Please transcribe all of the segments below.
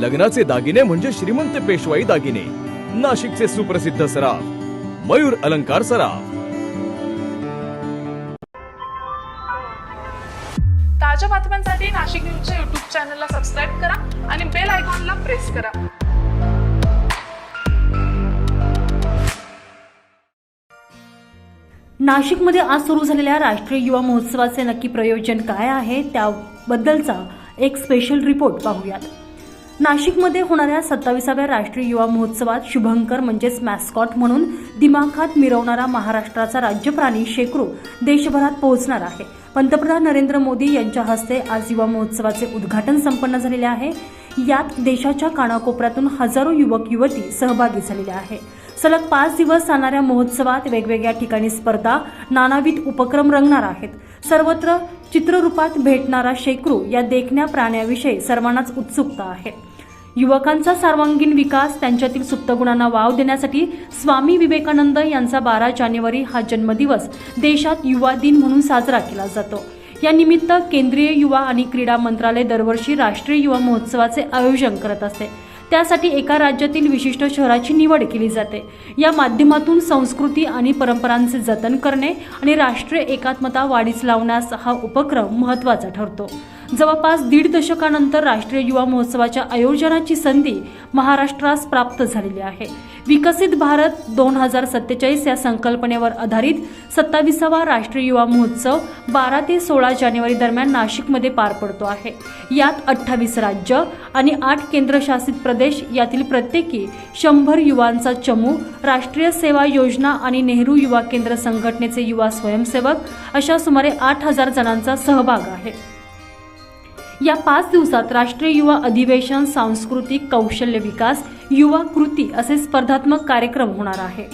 लग्नाचे दागिने म्हणजे श्रीमंत पेशवाई दागिने. नाशिकचे सुप्रसिद्ध सराफ. मयूर अलंकार सराफ. ताज्या बातम्यांसाठी नाशिक न्यूजच्या युट्यूब चॅनलला सबस्क्राईब करा आणि बेल आयकॉनला प्रेस करा. नाशिकमध्ये आज सुरू झालेल्या राष्ट्रीय युवा महोत्सवाचे नक्की प्रयोजन काय आहे त्याबद्दलचा एक स्पेशल रिपोर्ट पाहूयात. नाशिकमध्ये होणाऱ्या सत्ताविसाव्या राष्ट्रीय युवा महोत्सवात शुभंकर म्हणजेच मॅस्कॉट म्हणून दिमाखात मिरवणारा महाराष्ट्राचा राज्यप्राणी शेकडो देशभरात पोहोचणार आहे. पंतप्रधान नरेंद्र मोदी यांच्या हस्ते आज युवा महोत्सवाचे उद्घाटन संपन्न झालेले आहे. यात देशाच्या कानाकोपऱ्यातून हजारो युवक युवती सहभागी झालेले आहे. सलग पाच दिवस चालणाऱ्या महोत्सवात वेगवेगळ्या ठिकाणी स्पर्धा नानाविध उपक्रम रंगणार आहेत. सर्वत्र चित्ररूपात भेटणारा शेकरू या देखण्या प्राण्याविषयी सर्वांनाच उत्सुकता आहे. युवकांचा सर्वांगीण विकास त्यांच्यातील सुप्त गुणांना वाव देण्यासाठी स्वामी विवेकानंद यांचा बारा जानेवारी हा जन्मदिवस देशात युवा दिन म्हणून साजरा केला जातो. या निमित्त केंद्रीय युवा आणि क्रीडा मंत्रालय दरवर्षी राष्ट्रीय युवा महोत्सवाचे आयोजन करत असते. त्यासाठी एका राज्यातील विशिष्ट शहराची निवड केली जाते. या माध्यमातून संस्कृती आणि परंपरांचे जतन करणे आणि राष्ट्रीय एकात्मता वाढीस लावण्यास हा उपक्रम महत्त्वाचा ठरतो. जवळपास दीड दशकानंतर राष्ट्रीय युवा महोत्सवाच्या आयोजनाची संधी महाराष्ट्रास प्राप्त झालेली आहे. विकसित भारत दोन हजार सत्तेचाळीस या संकल्पनेवर आधारित सत्ताविसावा राष्ट्रीय युवा महोत्सव बारा ते सोळा जानेवारी दरम्यान नाशिकमध्ये पार पडतो आहे. यात अठ्ठावीस राज्य आणि आठ केंद्रशासित प्रदेश यातील प्रत्येकी शंभर युवांचा चमू राष्ट्रीय सेवा योजना आणि नेहरू युवा केंद्र संघटनेचे युवा स्वयंसेवक अशा सुमारे आठ हजार जणांचा सहभाग आहे. या पाच दिवसात राष्ट्रीय युवा अधिवेशन सांस्कृतिक कौशल्य विकास युवा कृती असे स्पर्धात्मक कार्यक्रम होणार आहे.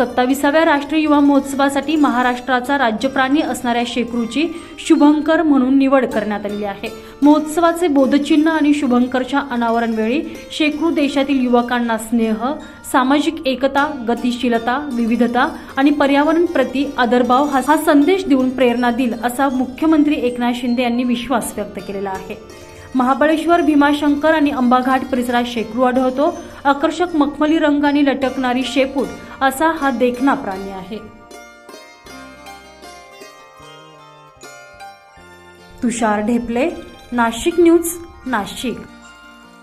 सत्ताविसाव्या राष्ट्रीय युवा महोत्सवासाठी महाराष्ट्राचा राज्यप्राणी असणाऱ्या शेकरूची शुभंकर म्हणून निवड करण्यात आलेली आहे. महोत्सवाचे बोधचिन्ह आणि शुभंकरच्या अनावरणवेळी शेकरू देशातील युवकांना स्नेह सामाजिक एकता गतिशीलता विविधता आणि पर्यावरण प्रती आदरभाव हा हा संदेश देऊन प्रेरणा देईल असा मुख्यमंत्री एकनाथ शिंदे यांनी विश्वास व्यक्त केलेला आहे. महाबळेश्वर भीमाशंकर आणि अंबाघाट परिसरात शेकडू आढळतो. आकर्षक मखमली रंग आणि लटकणारी शेपूट असा हा देखणा प्राणी आहे. तुषार ढेपले नाशिक न्यूज नाशिक.